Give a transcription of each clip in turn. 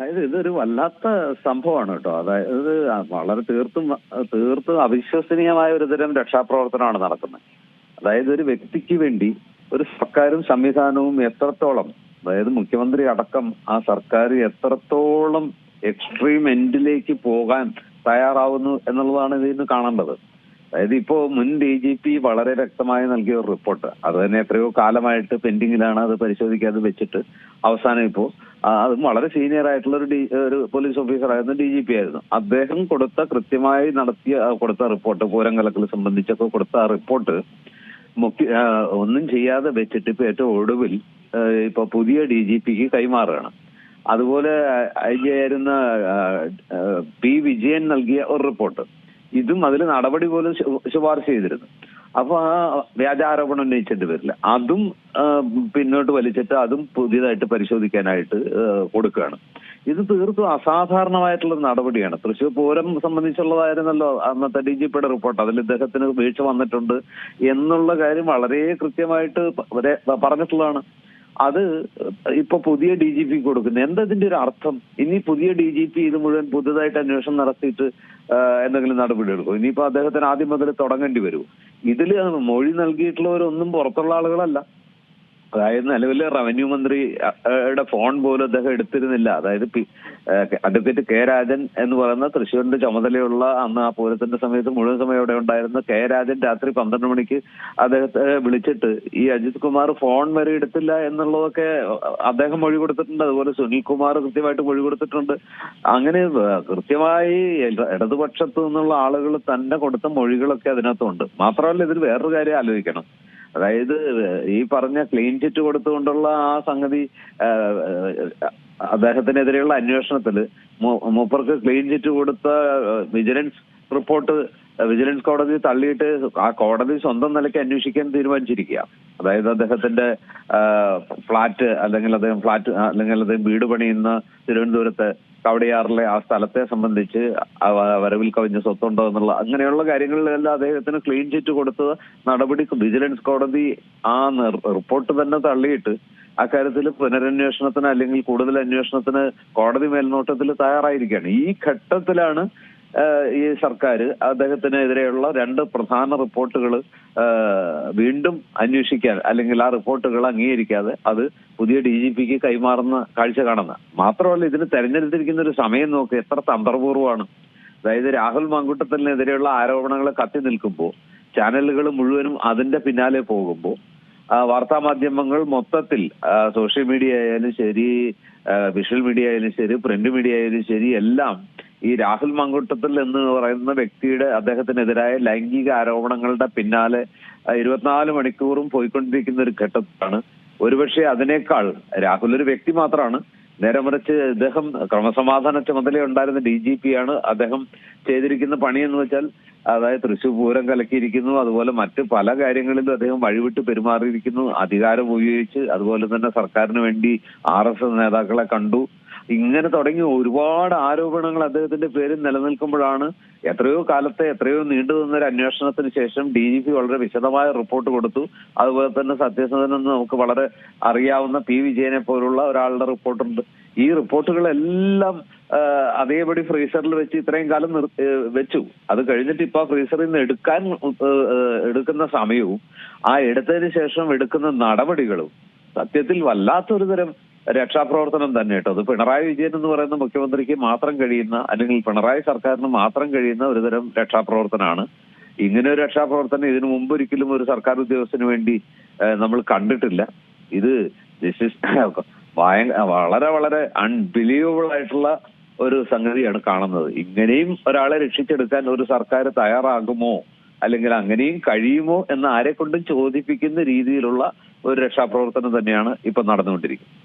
അതായത് ഇതൊരു വല്ലാത്ത സംഭവമാണ് കേട്ടോ. അതായത് വളരെ തീർത്തും തീർത്തും അവിശ്വസനീയമായ ഒരു തരം രക്ഷാപ്രവർത്തനമാണ് നടക്കുന്നത്. അതായത് ഒരു വ്യക്തിക്ക് വേണ്ടി ഒരു സർക്കാരും സംവിധാനവും എത്രത്തോളം അതായത് മുഖ്യമന്ത്രി അടക്കം ആ സർക്കാർ എത്രത്തോളം എക്സ്ട്രീം എൻഡിലേക്ക് പോകാൻ തയ്യാറാവുന്നു എന്നുള്ളതാണ് ഇതിൽ നിന്ന് കാണേണ്ടത്. അതായത് ഇപ്പോ മുൻ ഡി ജി പി വളരെ വ്യക്തമായി നൽകിയ ഒരു റിപ്പോർട്ട്. അത് തന്നെ എത്രയോ കാലമായിട്ട് പെൻഡിങ്ങിലാണ് അത് പരിശോധിക്കാതെ വെച്ചിട്ട് അവസാനം ഇപ്പോ അത് വളരെ സീനിയർ ആയിട്ടുള്ള ഒരു ഡി ഒരു പോലീസ് ഓഫീസർ ആയിരുന്നു ഡി ജി പി ആയിരുന്നു. അദ്ദേഹം കൊടുത്ത കൃത്യമായി നടത്തിയ കൊടുത്ത റിപ്പോർട്ട് പൂരം കലക്കൽ സംബന്ധിച്ചൊക്കെ കൊടുത്ത ആ റിപ്പോർട്ട് മുഖ്യ ഒന്നും ചെയ്യാതെ വെച്ചിട്ട് ഇപ്പൊ ഏറ്റവും ഒടുവിൽ ഇപ്പൊ പുതിയ ഡി ജി പിക്ക് കൈമാറുകയാണ്. അതുപോലെ ഐ ജി ആയിരുന്ന പി വിജയൻ നൽകിയ ഒരു റിപ്പോർട്ട്. ഇതും അതിൽ നടപടി പോലും ശുപാർശ ചെയ്തിരുന്നു. അപ്പൊ ആ വ്യാജാരോപണം ഉന്നയിച്ചതിന്റെ പേരിൽ അതും പിന്നോട്ട് വലിച്ചിട്ട് അതും പുതിയതായിട്ട് പരിശോധിക്കാനായിട്ട് കൊടുക്കുകയാണ് ഇത് തീർത്തും അസാധാരണമായിട്ടുള്ള നടപടിയാണ്. തൃശ്ശൂർ പൂരം സംബന്ധിച്ചുള്ളതായിരുന്നല്ലോ അന്നത്തെ ഡി ജി പിയുടെ റിപ്പോർട്ട്. അതിൽ ഇദ്ദേഹത്തിന് വീഴ്ച വന്നിട്ടുണ്ട് എന്നുള്ള കാര്യം വളരെ കൃത്യമായിട്ട് പറഞ്ഞിട്ടുള്ളതാണ്. അത് ഇപ്പൊ പുതിയ ഡി ജി പി കൊടുക്കുന്നത് എന്തതിന്റെ ഒരു അർത്ഥം? ഇനി പുതിയ ഡി ജി പി ഇത് മുഴുവൻ പുതുതായിട്ട് അന്വേഷണം നടത്തിയിട്ട് എന്തെങ്കിലും നടപടി എടുക്കും. ഇനിയിപ്പോ അദ്ദേഹത്തിന് ആദ്യം മുതൽ തുടങ്ങേണ്ടി വരും. ഇതിൽ മൊഴി നൽകിയിട്ടുള്ളവരൊന്നും പുറത്തുള്ള ആളുകളല്ല. അതായത് നിലവിലെ റവന്യൂ മന്ത്രിയുടെ ഫോൺ പോലും അദ്ദേഹം എടുത്തിരുന്നില്ല. അതായത് അഡ്വക്കേറ്റ് കെ രാജൻ എന്ന് പറയുന്ന തൃശ്ശൂരിന്റെ ചുമതലയുള്ള അന്ന് ആ പൂരത്തിന്റെ സമയത്ത് മുഴുവൻ സമയം അവിടെ ഉണ്ടായിരുന്ന കെ രാജൻ രാത്രി പന്ത്രണ്ട് മണിക്ക് അദ്ദേഹത്തെ വിളിച്ചിട്ട് ഈ അജിത് കുമാർ ഫോൺ വരെ എടുത്തില്ല എന്നുള്ളതൊക്കെ അദ്ദേഹം മൊഴി കൊടുത്തിട്ടുണ്ട്. അതുപോലെ സുനിൽ കുമാർ കൃത്യമായിട്ട് മൊഴി കൊടുത്തിട്ടുണ്ട്. അങ്ങനെ കൃത്യമായി ഇട- ഇടതുപക്ഷത്തു നിന്നുള്ള ആളുകൾ തന്നെ കൊടുത്ത മൊഴികളൊക്കെ അതിനകത്തുണ്ട്. മാത്രമല്ല ഇതിൽ വേറൊരു കാര്യം ആലോചിക്കണം. അതായത് ഈ പറഞ്ഞ ക്ലീൻ ചിറ്റ് കൊടുത്തുകൊണ്ടുള്ള ആ സംഗതി അദ്ദേഹത്തിനെതിരെയുള്ള അന്വേഷണത്തിൽ മൂപ്പർക്ക് ക്ലീൻ ചിറ്റ് കൊടുത്ത വിജിലൻസ് റിപ്പോർട്ട് വിജിലൻസ് കോടതി തള്ളിയിട്ട് ആ കോടതി സ്വന്തം നിലയ്ക്ക് അന്വേഷിക്കാൻ തീരുമാനിച്ചിരിക്കുക. അതായത് അദ്ദേഹത്തിന്റെ ഫ്ലാറ്റ് അല്ലെങ്കിൽ അദ്ദേഹം ഫ്ലാറ്റ് അല്ലെങ്കിൽ അദ്ദേഹം വീട് പണിയുന്ന തിരുവനന്തപുരത്തെ കവടിയാറിലെ ആ സ്ഥലത്തെ സംബന്ധിച്ച് വരവിൽ കവിഞ്ഞ സ്വത്തുണ്ടോ എന്നുള്ള അങ്ങനെയുള്ള കാര്യങ്ങളിലെല്ലാം അദ്ദേഹത്തിന് ക്ലീൻ ചിറ്റ് കൊടുത്തത് നടപടി വിജിലൻസ് കോടതി ആ റിപ്പോർട്ട് തന്നെ തള്ളിയിട്ട് അക്കാര്യത്തിൽ പുനരന്വേഷണത്തിന് അല്ലെങ്കിൽ കൂടുതൽ അന്വേഷണത്തിന് കോടതി മേൽനോട്ടത്തിൽ തയ്യാറായിരിക്കുകയാണ്. ഈ ഘട്ടത്തിലാണ് ഈ സർക്കാർ അദ്ദേഹത്തിനെതിരെയുള്ള രണ്ട് പ്രധാന റിപ്പോർട്ടുകൾ വീണ്ടും അന്വേഷിക്കാൻ അല്ലെങ്കിൽ ആ റിപ്പോർട്ടുകൾ അംഗീകരിക്കാതെ അത് പുതിയ ഡി ജി പിക്ക് കൈമാറുന്ന കാഴ്ച കാണുന്ന. മാത്രമല്ല ഇതിന് തെരഞ്ഞെടുത്തിരിക്കുന്ന ഒരു സമയം നോക്ക് എത്ര തന്ത്രപൂർവമാണ് അതായത് രാഹുൽ മങ്കുട്ടത്തിനെതിരെയുള്ള ആരോപണങ്ങൾ കത്തി നിൽക്കുമ്പോൾ ചാനലുകൾ മുഴുവനും അതിന്റെ പിന്നാലെ പോകുമ്പോൾ വാർത്താ മാധ്യമങ്ങൾ മൊത്തത്തിൽ സോഷ്യൽ മീഡിയ ആയാലും ശരി വിഷ്വൽ മീഡിയ ആയാലും ശരി പ്രിന്റ് മീഡിയ ആയാലും ശരി എല്ലാം ഈ രാഹുൽ മങ്കുട്ടത്തിൽ എന്ന് പറയുന്ന വ്യക്തിയുടെ അദ്ദേഹത്തിനെതിരായ ലൈംഗിക ആരോപണങ്ങളുടെ പിന്നാലെ ഇരുപത്തിനാല് മണിക്കൂറും പോയിക്കൊണ്ടിരിക്കുന്ന ഒരു ഘട്ടത്തിലാണ് ഒരുപക്ഷെ അതിനേക്കാൾ രാഹുൽ ഒരു വ്യക്തി മാത്രമാണ്. നേരെ മറിച്ച് ഇദ്ദേഹം ക്രമസമാധാന ചുമതല ഉണ്ടായിരുന്ന ഡി ജി പി ആണ് അദ്ദേഹം ചെയ്തിരിക്കുന്ന പണി എന്ന് വെച്ചാൽ അതായത് തൃശ്ശൂർ പൂരം കലക്കിയിരിക്കുന്നു അതുപോലെ മറ്റ് പല കാര്യങ്ങളിലും അദ്ദേഹം വഴിവിട്ട് പെരുമാറിയിരിക്കുന്നു അധികാരം ഉപയോഗിച്ച് അതുപോലെ തന്നെ സർക്കാരിന് വേണ്ടി ആർ നേതാക്കളെ കണ്ടു. ഇങ്ങനെ തുടങ്ങി ഒരുപാട് ആരോപണങ്ങൾ അദ്ദേഹത്തിന്റെ പേരിൽ നിലനിൽക്കുമ്പോഴാണ് എത്രയോ കാലത്തെ എത്രയോ നീണ്ടു നിന്നൊരു അന്വേഷണത്തിന് ശേഷം ഡി ജി പി വളരെ വിശദമായ റിപ്പോർട്ട് കൊടുത്തു. അതുപോലെ തന്നെ സത്യസന്ധനെന്ന് നമുക്ക് വളരെ അറിയാവുന്ന പി വിജയനെ പോലുള്ള ഒരാളുടെ റിപ്പോർട്ടുണ്ട്. ഈ റിപ്പോർട്ടുകളെല്ലാം അതേപടി ഫ്രീസറിൽ വെച്ച് ഇത്രയും കാലം വെച്ചു. അത് കഴിഞ്ഞിട്ട് ഇപ്പൊ ഫ്രീസറിൽ നിന്ന് എടുക്കാൻ എടുക്കുന്ന സമയവും ആ എടുത്തതിന് ശേഷം എടുക്കുന്ന നടപടികളും സത്യത്തിൽ വല്ലാത്തൊരു തരം രക്ഷാപ്രവർത്തനം തന്നെ കേട്ടോ. അത് പിണറായി വിജയൻ എന്ന് പറയുന്ന മുഖ്യമന്ത്രിക്ക് മാത്രം കഴിയുന്ന അല്ലെങ്കിൽ പിണറായി സർക്കാരിന് മാത്രം കഴിയുന്ന ഒരുതരം രക്ഷാപ്രവർത്തനമാണ് ഇങ്ങനെ ഒരു രക്ഷാപ്രവർത്തനം ഇതിനു മുമ്പ് ഒരിക്കലും ഒരു സർക്കാർ ഉദ്യോഗസ്ഥന് വേണ്ടി നമ്മൾ കണ്ടിട്ടില്ല. ഇത് വളരെ വളരെ അൺബിലീവബിൾ ആയിട്ടുള്ള ഒരു സംഗതിയാണ് കാണുന്നത്. ഇങ്ങനെയും ഒരാളെ രക്ഷിച്ചെടുക്കാൻ ഒരു സർക്കാർ തയ്യാറാകുമോ അല്ലെങ്കിൽ അങ്ങനെയും കഴിയുമോ എന്ന് ആരെക്കൊണ്ടും ചോദിപ്പിക്കുന്ന രീതിയിലുള്ള ഒരു രക്ഷാപ്രവർത്തനം തന്നെയാണ് ഇപ്പൊ നടന്നുകൊണ്ടിരിക്കുന്നത്.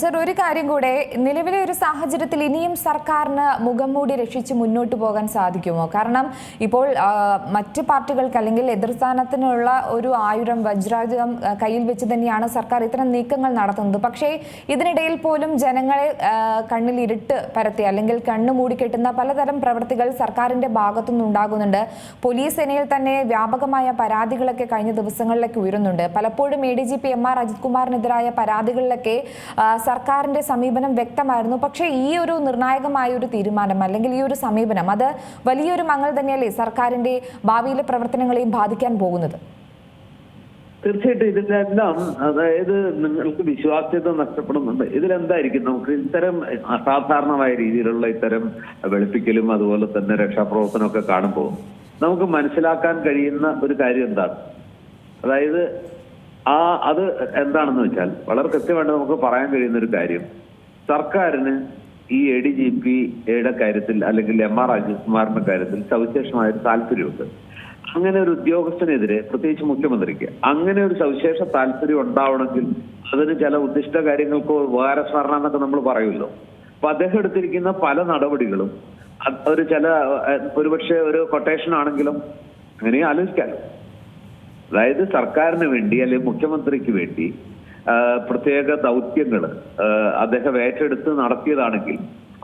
സർ ഒരു കാര്യം കൂടെ. നിലവിലെ ഒരു സാഹചര്യത്തിൽ ഇനിയും സർക്കാരിന് മുഖം മൂടി രക്ഷിച്ച് മുന്നോട്ട് പോകാൻ സാധിക്കുമോ? കാരണം ഇപ്പോൾ മറ്റ് പാർട്ടികൾക്ക് അല്ലെങ്കിൽ എതിർസ്ഥാനത്തിനുള്ള ഒരു ആയുധം വജ്രായുധം കയ്യിൽ വെച്ച് തന്നെയാണ് സർക്കാർ ഇത്തരം നീക്കങ്ങൾ നടത്തുന്നത്. പക്ഷേ ഇതിനിടയിൽ പോലും ജനങ്ങളെ കണ്ണിൽ ഇരുട്ട് പരത്തി അല്ലെങ്കിൽ കണ്ണ് മൂടിക്കെട്ടുന്ന പലതരം പ്രവൃത്തികൾ സർക്കാരിന്റെ ഭാഗത്തുനിന്നുണ്ടാകുന്നുണ്ട് പോലീസ് സേനയിൽ തന്നെ വ്യാപകമായ പരാതികളൊക്കെ കഴിഞ്ഞ ദിവസങ്ങളിലൊക്കെ ഉയരുന്നുണ്ട്. പലപ്പോഴും A D G P M R Ajith കുമാറിനെതിരായ പരാതികളിലൊക്കെ സർക്കാരിന്റെ സമീപനം വ്യക്തമായിരുന്നു. പക്ഷേ ഈ ഒരു നിർണായകമായ ഒരു തീരുമാനം അല്ലെങ്കിൽ ഈ ഒരു സമീപനം അത് വലിയൊരു മങ്ങൽ തന്നെയല്ലേ സർക്കാരിന്റെ ഭാവിയിലെ പ്രവർത്തനങ്ങളെയും ബാധിക്കാൻ പോകുന്നത്? തീർച്ചയായിട്ടും ഇതിനെല്ലാം അതായത് നിങ്ങൾക്ക് വിശ്വാസ്യത നഷ്ടപ്പെടുന്നുണ്ട്. ഇതിലെന്തായിരിക്കും? നമുക്ക് ഇത്തരം അസാധാരണമായ രീതിയിലുള്ള ഇത്തരം വെളുപ്പിക്കലും അതുപോലെ തന്നെ രക്ഷാപ്രവർത്തനമൊക്കെ കാണുമ്പോൾ നമുക്ക് മനസ്സിലാക്കാൻ കഴിയുന്ന ഒരു കാര്യം എന്താണ്? അതായത് ആ അത് എന്താണെന്ന് വെച്ചാൽ വളരെ കൃത്യമായിട്ട് നമുക്ക് പറയാൻ കഴിയുന്ന ഒരു കാര്യം. സർക്കാരിന് ഈ എ ഡി ജി പിയുടെ കാര്യത്തിൽ അല്ലെങ്കിൽ എം ആർ അജിത്കുമാറിന്റെ കാര്യത്തിൽ സവിശേഷമായ ഒരു താല്പര്യമുണ്ട്. അങ്ങനെ ഒരു ഉദ്യോഗസ്ഥനെതിരെ പ്രത്യേകിച്ച് മുഖ്യമന്ത്രിക്ക് അങ്ങനെ ഒരു സവിശേഷ താല്പര്യം ഉണ്ടാവണമെങ്കിൽ അതിന് ചില ഉദ്ദിഷ്ട കാര്യങ്ങൾക്ക് ഉപകാരസ്മരണ എന്നൊക്കെ നമ്മൾ പറയുമല്ലോ. അപ്പൊ അദ്ദേഹം എടുത്തിരിക്കുന്ന പല നടപടികളും ഒരു ചില ഒരുപക്ഷെ ഒരു കൊട്ടേഷൻ ആണെങ്കിലും അങ്ങനെ ആലോചിക്കാലോ. അതായത് സർക്കാരിന് വേണ്ടി അല്ലെങ്കിൽ മുഖ്യമന്ത്രിക്ക് വേണ്ടി പ്രത്യേക ദൗത്യങ്ങൾ അദ്ദേഹം ഏറ്റെടുത്ത് നടത്തിയതാണെങ്കിൽ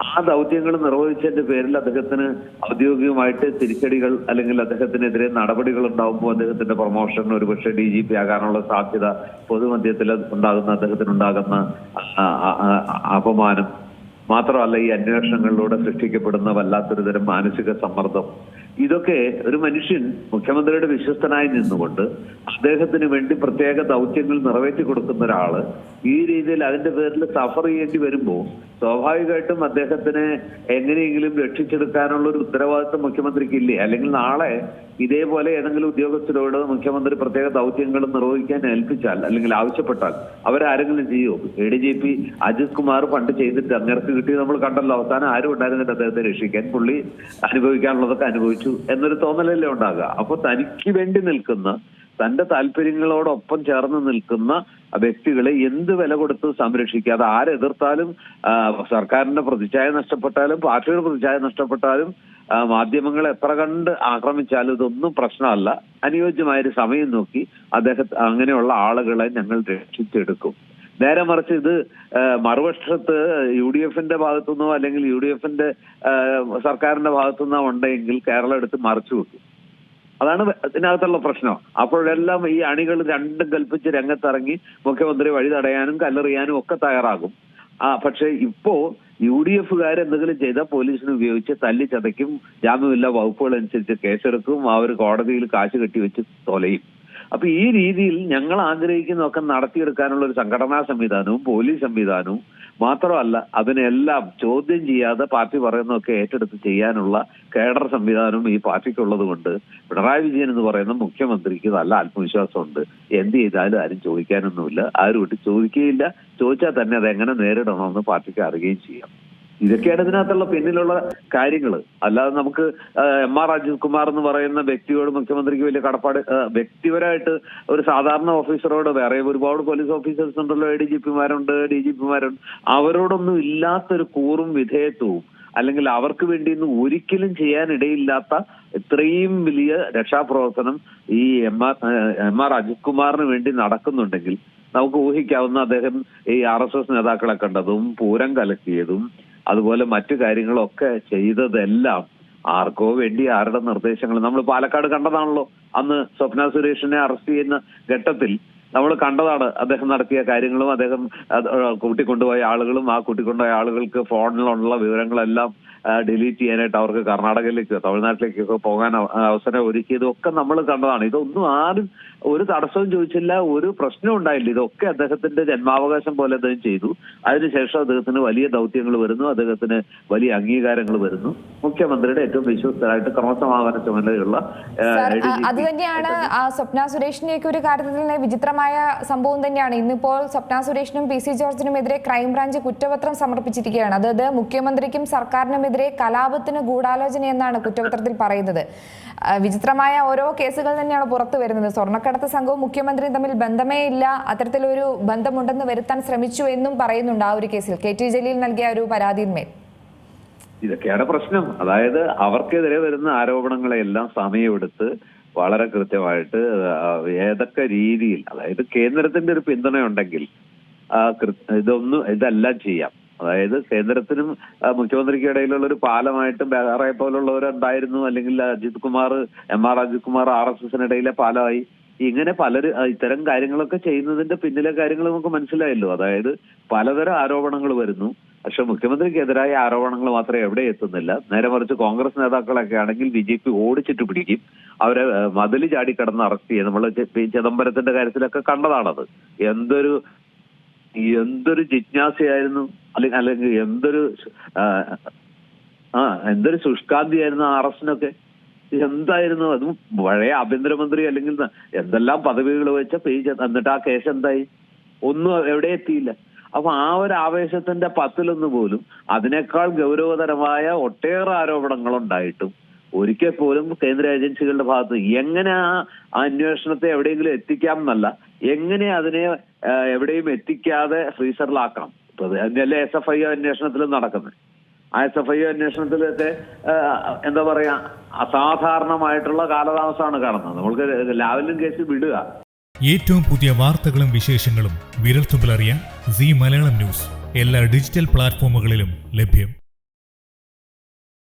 ആ ദൗത്യങ്ങൾ നിർവഹിച്ചതിന്റെ പേരിൽ അദ്ദേഹത്തിന് ഔദ്യോഗികമായിട്ട് തിരിച്ചടികൾ അല്ലെങ്കിൽ അദ്ദേഹത്തിനെതിരെ നടപടികൾ ഉണ്ടാകുമ്പോൾ അദ്ദേഹത്തിന്റെ പ്രൊമോഷൻ ഒരുപക്ഷെ ഡി ജി പി ആകാനുള്ള സാധ്യത പൊതുമധ്യത്തിൽ ഉണ്ടാകുന്ന അദ്ദേഹത്തിന് ഉണ്ടാകുന്ന അപമാനം മാത്രമല്ല ഈ അന്വേഷണങ്ങളിലൂടെ സൃഷ്ടിക്കപ്പെടുന്ന വല്ലാത്തൊരു തരം മാനസിക സമ്മർദ്ദം. ഇതൊക്കെ ഒരു മനുഷ്യൻ മുഖ്യമന്ത്രിയുടെ വിശ്വസ്തനായി നിന്നുകൊണ്ട് അദ്ദേഹത്തിന് വേണ്ടി പ്രത്യേക ദൗത്യങ്ങൾ നിറവേറ്റി കൊടുക്കുന്ന ഒരാൾ ഈ രീതിയിൽ അതിന്റെ പേരിൽ സഫർ ചെയ്യേണ്ടി വരുമ്പോൾ സ്വാഭാവികമായിട്ടും അദ്ദേഹത്തിനെ എങ്ങനെയെങ്കിലും രക്ഷിച്ചെടുക്കാനുള്ള ഒരു ഉത്തരവാദിത്വം മുഖ്യമന്ത്രിക്ക് ഇല്ലേ അല്ലെങ്കിൽ നാളെ ഇതേപോലെ ഏതെങ്കിലും ഉദ്യോഗസ്ഥരോട് മുഖ്യമന്ത്രി പ്രത്യേക ദൗത്യങ്ങൾ നിർവഹിക്കാൻ ഏൽപ്പിച്ചാൽ അല്ലെങ്കിൽ ആവശ്യപ്പെട്ടാൽ അവരാരെങ്കിലും ചെയ്യോ? A D G P Ajith Kumar പണ്ട് ചെയ്തിട്ട് അങ്ങേർക്ക് കിട്ടി നമ്മൾ കണ്ടല്ലോ. അവസാനം ആരും ഉണ്ടായിരുന്നില്ല അദ്ദേഹത്തെ രക്ഷിക്കാൻ. പുള്ളി അനുഭവിക്കാനുള്ളതൊക്കെ അനുഭവിച്ചു. എന്നൊരു തോന്നലല്ലേ ഉണ്ടാകുക. അപ്പൊ തനിക്ക് വേണ്ടി നിൽക്കുന്ന തന്റെ താല്പര്യങ്ങളോടൊപ്പം ചേർന്ന് നിൽക്കുന്ന വ്യക്തികളെ എന്ത് വില കൊടുത്ത് സംരക്ഷിക്കുക? അത് ആരെതിർത്താലും സർക്കാരിന്റെ പ്രതിച്ഛായ നഷ്ടപ്പെട്ടാലും പാർട്ടിയുടെ പ്രതിച്ഛായ നഷ്ടപ്പെട്ടാലും മാധ്യമങ്ങൾ എത്ര കണ്ട് ആക്രമിച്ചാലും ഇതൊന്നും പ്രശ്നമല്ല. അനുയോജ്യമായൊരു സമയം നോക്കി അദ്ദേഹത്തെ അങ്ങനെയുള്ള ആളുകളെ ഞങ്ങൾ രക്ഷിച്ചെടുക്കും. നേരെ മറിച്ച് ഇത് മറുപക്ഷത്ത് യു ഡി എഫിന്റെ ഭാഗത്തുനിന്നോ അല്ലെങ്കിൽ യു ഡി എഫിന്റെ സർക്കാരിന്റെ ഭാഗത്തുനിന്നോ ഉണ്ടെങ്കിൽ കേരളം എടുത്ത് മറിച്ചു വെക്കും. അതാണ് ഇതിനകത്തുള്ള പ്രശ്നം. അപ്പോഴെല്ലാം ഈ അണികൾ രണ്ടും കൽപ്പിച്ച് രംഗത്തിറങ്ങി മുഖ്യമന്ത്രി വഴി തടയാനും കല്ലെറിയാനും ഒക്കെ തയ്യാറാകും. ആ പക്ഷെ ഇപ്പോ യു ഡി എഫുകാർ എന്തെങ്കിലും ചെയ്താൽ പോലീസിനെ ഉപയോഗിച്ച് തല്ലി ചതയ്ക്കും ജാമ്യമില്ല വകുപ്പുകൾ അനുസരിച്ച് കേസെടുക്കും അവർ കോടതിയിൽ കാശ് കെട്ടിവെച്ച് തൊലയും. അപ്പൊ ഈ രീതിയിൽ ഞങ്ങൾ ആഗ്രഹിക്കുന്നതൊക്കെ നടത്തിയെടുക്കാനുള്ള ഒരു സംഘടനാ സംവിധാനവും പോലീസ് സംവിധാനവും മാത്രമല്ല അതിനെല്ലാം ചോദ്യം ചെയ്യാതെ പാർട്ടി പറയുന്നതൊക്കെ ഏറ്റെടുത്ത് ചെയ്യാനുള്ള കേഡർ സംവിധാനവും ഈ പാർട്ടിക്കുള്ളത് കൊണ്ട് പിണറായി വിജയൻ എന്ന് പറയുന്ന മുഖ്യമന്ത്രിക്ക് നല്ല ആത്മവിശ്വാസമുണ്ട്. എന്ത് ചെയ്താലും ആരും ചോദിക്കാനൊന്നുമില്ല. ആരും ഇട്ട് ചോദിക്കുകയില്ല. ചോദിച്ചാൽ തന്നെ അത് എങ്ങനെ നേരിടണമെന്ന് പാർട്ടിക്ക് അറിയുകയും ചെയ്യാം. ഇതൊക്കെയാണ് ഇതിനകത്തുള്ള പിന്നിലുള്ള കാര്യങ്ങൾ അല്ലാതെ നമുക്ക് എം ആർ അജിത് കുമാർ എന്ന് പറയുന്ന വ്യക്തിയോട് മുഖ്യമന്ത്രിക്ക് വലിയ കടപ്പാട് വ്യക്തിപരമായിട്ട് ഒരു സാധാരണ ഓഫീസറോട് വേറെ ഒരുപാട് പോലീസ് ഓഫീസേഴ്സ് ഉണ്ടല്ലോ എ ഡി ജി പിമാരുണ്ട് ഡി ജി പിമാരുണ്ട്. അവരോടൊന്നും ഇല്ലാത്തൊരു കൂറും വിധേയത്വവും അല്ലെങ്കിൽ അവർക്ക് വേണ്ടി ഇന്ന് ഒരിക്കലും ചെയ്യാനിടയില്ലാത്ത ഇത്രയും വലിയ രക്ഷാപ്രവർത്തനം ഈ M R M R Ajith കുമാറിന് വേണ്ടി നടക്കുന്നുണ്ടെങ്കിൽ നമുക്ക് ഊഹിക്കാവുന്ന അദ്ദേഹം ഈ ആർ എസ് എസ് നേതാക്കളെ കണ്ടതും പൂരം കലക്കിയതും അതുപോലെ മറ്റു കാര്യങ്ങളൊക്കെ ചെയ്തതെല്ലാം ആർക്കോ വേണ്ടി ആരുടെ നിർദ്ദേശങ്ങൾ. നമ്മൾ പാലക്കാട് കണ്ടതാണല്ലോ. അന്ന് സ്വപ്ന സുരേഷിനെ അറസ്റ്റ് ചെയ്യുന്ന ഘട്ടത്തിൽ നമ്മൾ കണ്ടതാണ് അദ്ദേഹം നടത്തിയ കാര്യങ്ങളും അദ്ദേഹം കൂട്ടിക്കൊണ്ടുപോയ ആളുകളും ആ കൂട്ടിക്കൊണ്ടുപോയ ആളുകൾക്ക് ഫോണിലുള്ള വിവരങ്ങളെല്ലാം ഡിലീറ്റ് ചെയ്യാനായിട്ട് അവർക്ക് കർണാടകയിലേക്കോ തമിഴ്നാട്ടിലേക്കൊക്കെ പോകാൻ അവ- അവസരം ഒരുക്കിയതും ഒക്കെ നമ്മൾ കണ്ടതാണ്. ഇതൊന്നും ആരും ഒരു തടസ്സവും ചോദിച്ചില്ല ഒരു പ്രശ്നവും ഉണ്ടായില്ല. ഇതൊക്കെ അദ്ദേഹത്തിന്റെ ജന്മാവകാശം പോലെ അദ്ദേഹം ചെയ്തു. അതിനുശേഷം അദ്ദേഹത്തിന് വലിയ ദൗത്യങ്ങൾ വരുന്നു. അദ്ദേഹത്തിന് വലിയ അംഗീകാരങ്ങൾ വരുന്നു. മുഖ്യമന്ത്രിയുടെ ഏറ്റവും വിശ്വസ്തരായിട്ട് ക്രമസമാധാന ചുമതലയുള്ള അത് തന്നെയാണ് സ്വപ്ന സുരേഷിന്റെയൊക്കെ ഒരു കാര്യത്തിൽ വിചിത്രമായ സംഭവം തന്നെയാണ്. ഇന്നിപ്പോൾ സ്വപ്ന സുരേഷിനും പി സി ജോർജിനും എതിരെ ക്രൈംബ്രാഞ്ച് കുറ്റപത്രം സമർപ്പിച്ചിരിക്കുകയാണ്. അതായത് മുഖ്യമന്ത്രിക്കും സർക്കാരിനുമെതിരെ കലാപത്തിന് ഗൂഢാലോചന എന്നാണ് കുറ്റപത്രത്തിൽ പറയുന്നത്. വിചിത്രമായ ഓരോ കേസുകൾ തന്നെയാണ് പുറത്തു വരുന്നത്. സ്വർണക്കടത്ത് സംഘവും മുഖ്യമന്ത്രിയും തമ്മിൽ ബന്ധമേ ഇല്ല. അത്തരത്തിലൊരു ബന്ധമുണ്ടെന്ന് വരുത്താൻ ശ്രമിച്ചു എന്നും പറയുന്നുണ്ട് ആ ഒരു കേസിൽ. കെ ടി ജലീൽ നൽകിയ ഒരു പരാതിന്മേൽ ഇതൊക്കെയാണ് പ്രശ്നം. അതായത് അവർക്കെതിരെ വരുന്ന ആരോപണങ്ങളെല്ലാം സമയമെടുത്ത് വളരെ കൃത്യമായിട്ട് ഏതൊക്കെ രീതിയിൽ അതായത് കേന്ദ്രത്തിന്റെ ഒരു പിന്തുണയുണ്ടെങ്കിൽ ഇതൊന്നും ഇതെല്ലാം ചെയ്യാം. അതായത് കേന്ദ്രത്തിനും മുഖ്യമന്ത്രിക്കും ഇടയിലുള്ള ഒരു പാലമായിട്ട് ബെഹ്റയെ പോലുള്ളവരുണ്ടായിരുന്നു അല്ലെങ്കിൽ Ajith Kumar M R Ajith Kumar R S എസിനിടയിലെ പാലമായി ഇങ്ങനെ പലരും ഇത്തരം കാര്യങ്ങളൊക്കെ ചെയ്യുന്നതിന്റെ പിന്നിലെ കാര്യങ്ങൾ നമുക്ക് മനസ്സിലായല്ലോ. അതായത് പലതരം ആരോപണങ്ങൾ വരുന്നു. പക്ഷെ മുഖ്യമന്ത്രിക്കെതിരായ ആരോപണങ്ങൾ മാത്രമേ എവിടെ എത്തുന്നില്ല. നേരെ മറിച്ച് കോൺഗ്രസ് നേതാക്കളൊക്കെ ആണെങ്കിൽ ബി ജെ പി ഓടിച്ചിട്ട് പിടിക്കും. അവരെ മതിൽ ചാടി ചാടിക്കടന്ന് അറസ്റ്റ് ചെയ്യും. നമ്മൾ ചിദംബരത്തിന്റെ കാര്യത്തിലൊക്കെ കണ്ടതാണത്. എന്തൊരു എന്തൊരു ജിജ്ഞാസയായിരുന്നു അല്ലെങ്കിൽ അല്ലെങ്കിൽ എന്തൊരു ആ, എന്തൊരു ശുഷ്കാന്തിയായിരുന്നു ആർ എസിനൊക്കെ എന്തായിരുന്നു? അതും പഴയ ആഭ്യന്തരമന്ത്രി അല്ലെങ്കിൽ എന്തെല്ലാം പദവികൾ വെച്ച പേജ് എന്നിട്ട് ആ കേസ് എന്തായി? ഒന്നും എവിടെ എത്തിയില്ല. അപ്പൊ ആ ഒരു ആവേശത്തിന്റെ പത്തിലൊന്ന് പോലും അതിനേക്കാൾ ഗൗരവതരമായ ഒട്ടേറെ ആരോപണങ്ങൾ ഉണ്ടായിട്ടും ഒരിക്കൽ പോലും കേന്ദ്ര ഏജൻസികളുടെ ഭാഗത്ത് എങ്ങനെ ആ അന്വേഷണത്തെ എവിടെയെങ്കിലും എത്തിക്കാം എന്നല്ല എങ്ങനെ അതിനെ എവിടെയും എത്തിക്കാതെ ഫ്രീസറിലാക്കണം. ഇപ്പൊ അത് തന്നെയല്ലേ എസ് എഫ് ഐ അന്വേഷണത്തിലും നടക്കുന്നത് ആ എസ് എഫ് ഐ അന്വേഷണത്തിലൊക്കെ എന്താ പറയാ അസാധാരണമായിട്ടുള്ള കാലതാമസമാണ് കാണുന്നത്. നമ്മൾക്ക് ലാവലും കേസ് വിടുക. ഏറ്റവും പുതിയ വാർത്തകളും വിശേഷങ്ങളും വിരൽത്തുമ്പിലറിയാൻ സി മലയാളം ന്യൂസ്. എല്ലാ ഡിജിറ്റൽ പ്ലാറ്റ്ഫോമുകളിലും ലഭ്യം.